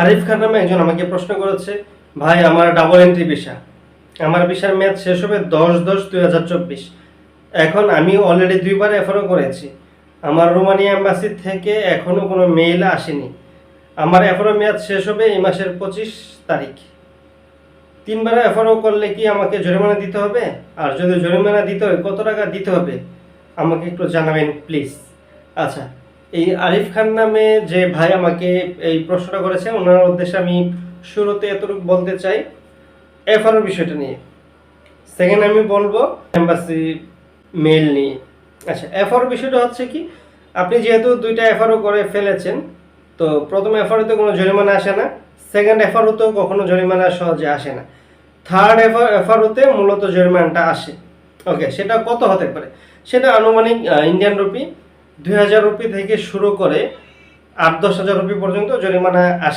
আরিফ খান নামে একজন আমাকে প্রশ্ন করেছে, ভাই, আমার ডাবল এন্ট্রি ভিসা আমার ভিসার মেয়াদ শেষ হবে দশ দশ দুই হাজার চব্বিশ। এখন আমি অলরেডি দুইবার এফআরও করেছি। আমার রোমানিয়া এম্বাসি থেকে এখনও কোনো মেইল আসেনি। আমার এফআরও মেয়াদ শেষ হবে এই মাসের পঁচিশ তারিখ। তিনবার এফআরও করলে কি আমাকে জরিমানা দিতে হবে? আর যদি জরিমানা দিতে হয়, কত টাকা দিতে হবে? আমাকে একটু জানাবেন প্লিজ আচ্ছা এই আরিফ খান নামে যে ভাই আমাকে এই প্রশ্নটা করেছে, ওনার উদ্দেশ্যে আমি শুরুতে এতটুকু বলতে চাই এফআরও বিষয়টা নিয়ে। সেকেন্ড আমি বলব এম্বাসি মেল নিয়ে। আচ্ছা এফআরও বিষয়টা হচ্ছে কি, আপনি যেহেতু দুইটা এফআরও করে ফেলেছেন, তো প্রথম এফআরওতে কোনো জরিমানা আসে না সেকেন্ড এফআরওতেও কখনো জরিমানা সহজে আসে না। থার্ড এফআর এফআরওতে মূলত জরিমানাটা আসে। ওকে সেটা কত হতে পারে? সেটা আনুমানিক ইন্ডিয়ান রুপি দুই হাজার রুপি থেকে শুরু করে আট দশ হাজার রুপি পর্যন্ত জরিমানা আসে